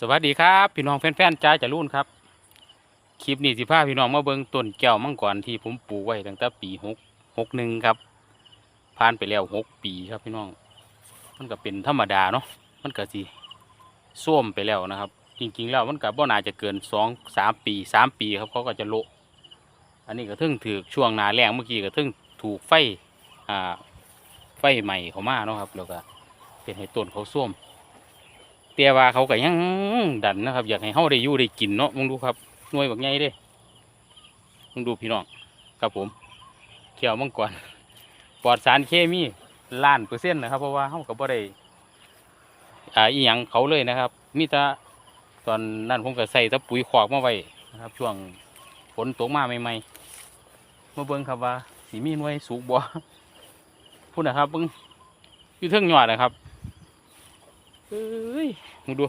สวัสดีครับ พี่น้องแฟนๆจ้าจะรุ่นครับคลิปนี้สิพาพี่น้องมาเบิ่งต้นแก้วมังกรที่ผมปลูกไว้ตั้งแต่ปีหกหกหนึ่งครับ ผ่านไปแล้วหกปีครับพี่น้อง มันก็เป็นธรรมดาเนาะมันก็สิส้วมไปแล้วนะครับ จริงๆแล้วมันก็บ่น่าจะเกินสองสามปีสามปีครับเขาก็จะโละอันนี้ก็ทึ่งถือช่วงหนาแรงเมื่อกี้ก็ทึ่งถูกไฟอ่าไฟใหม่เขามาเนาะครับแล้วก็เป็นให้ต้นเขาส้วม แต่ว่าเขาก็ยังดันนะครับ อยากให้เฮาได้อยู่ได้กินเนาะมึงดูครับหน่วยแบบใหญ่เด้มึงดูพี่น้องครับผมเขียวมังกรปลอดสารเคมีล้านเปอร์เซ็นต์นะครับ เพราะว่าเฮาก็บ่ได้อ่าอีหยังเขาเลยนะครับ มีแต่ตอนนั้นผมก็ใส่ตะปุ๋ยขอกมาไว้นะครับ ช่วงฝนตกมาใหม่ๆมาเบิ่งครับว่าสีมีหน่วยสูงบ่พูดนะครับเบิ่งอยู่เทิงยอดนะครับ เอ้ยมึงดู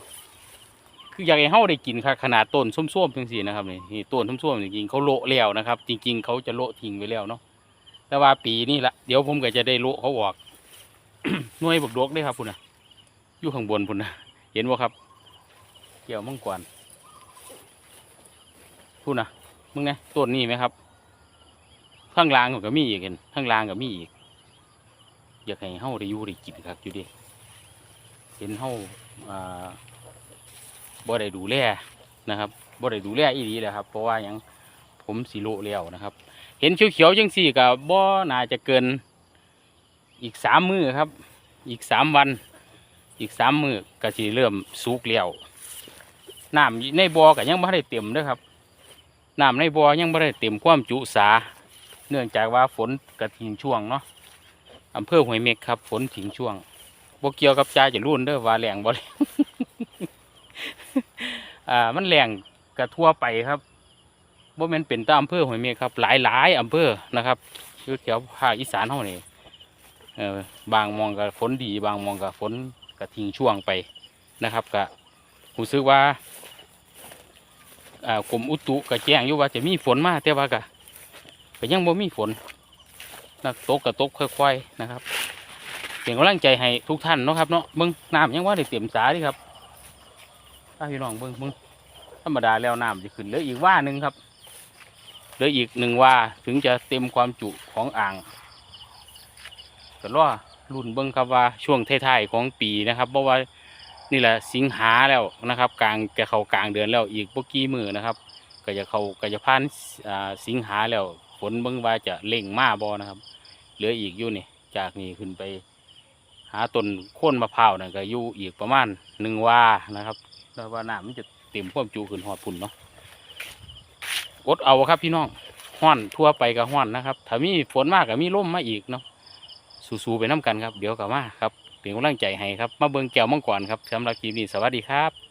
คืออยากให้เฮาได้กินค่ะขนาดต้นส้มๆจังซี่นะครับนี่นี่ต้นส้มๆจริงๆเขาโละแล้วนะครับ จริง ๆ เขาจะโละทิ้งไว้แล้วเนาะแต่ว่าปีนี้ละเดี๋ยวผมก็จะได้โละเขาออกหน่วยบกดกเด้ครับพุ่นนะอยู่ข้างบนพุ่นนะเห็นบ่ครับ เกี่ยวมังกรพุ่นนะมึงไงต้นนี้ไหมครับข้างล่างก็มีอีกเห็นข้างล่างก็มีอีก อยากให้เฮาได้อยู่ได้กินครับอยู่ดิ เห็นเฮาอ่าบ่ได้ดูแลนะครับบ่ได้ดูแลอีหลีเลยครับ เพราะว่ายังผมสิโลแล้วนะครับ เห็นเขียวๆจังสี่ก็บ่น่าจะเกินอีกสามมือครับ อีกสามวัน อีกสามมือก็สิเริ่มสุกแล้วน้ำในบ่อก็ยังบ่ได้เต็มเด้อครับน้ำในบ่อยังบ่ได้เต็มความจุสา เนื่องจากว่าฝนกระทิ้งช่วงเนาะอำเภอห้วยเม็กครับ ฝนทิ้งช่วง บเกี่ยวกับจ่าจะรุ่นเด้อว่าแหลงบ่แหลงอ่ามันแหลงกระทั่วไปครับบ่แม่นเป็นตามอำเภอห้วยเมฆครับ หลายหลายอำเภอนะครับอยู่แถวภาคอีสานเฮานี่เออบางมองก็ฝนดี บางมองก็ฝนก็ทิ้งช่วงไปนะครับก็รู้สึกว่าอ่ากรมอุตุก็แจ้งอยู่ว่าจะมีฝนมาแต่ว่าก็ก็ยังบ่มีฝนนะตกก็ตกค่อยๆนะครับ เป็นกำลังใจให้ทุกท่านเนาะครับเนาะเบิ้งน้ำยังว่าได้เต็มสาดิครับถ้าพี่น้องเบิ้งเบิ้งธรรมดาแล้วน้ำจะขึ้นเหลืออีกว่าหนึ่งครับเหลืออีกหนึ่งว่าถึงจะเต็มความจุของอ่างก็รอรุ่นเบิ้งครับว่าช่วงท้ายๆของปีนะครับเพราะว่านี่แหละสิงหาแล้วนะครับ กลางจะเข้ากลางเดือนแล้วอีกพวกกี้มือนะครับ ก็จะเข้าก็จะผ่านสิงหาแล้วฝนเบิ้งว่าจะเล่งมาบอนะครับ เหลืออีกอยู่นี่จากนี้ขึ้นไป หาต้นโค่นมะพร้าวนั่นก็อยู่อีกประมาณหนึ่งวานะครับแล้วว่าน้ำมันจะเต็มความจุขึ้นหอดพุ่นเนาะอดเอาครับพี่น้องห้อนทั่วไปกับห้อนนะครับ ถ้ามีฝนมากกับมีร่มมาอีกเนาะสู้ๆไปน้ำกันครับ เดี๋ยวกับมาครับเป็นกำลังใจให้ครับ มาเบิงแก้วมังกรครับสำหรับคลิปนี้สวัสดีครับ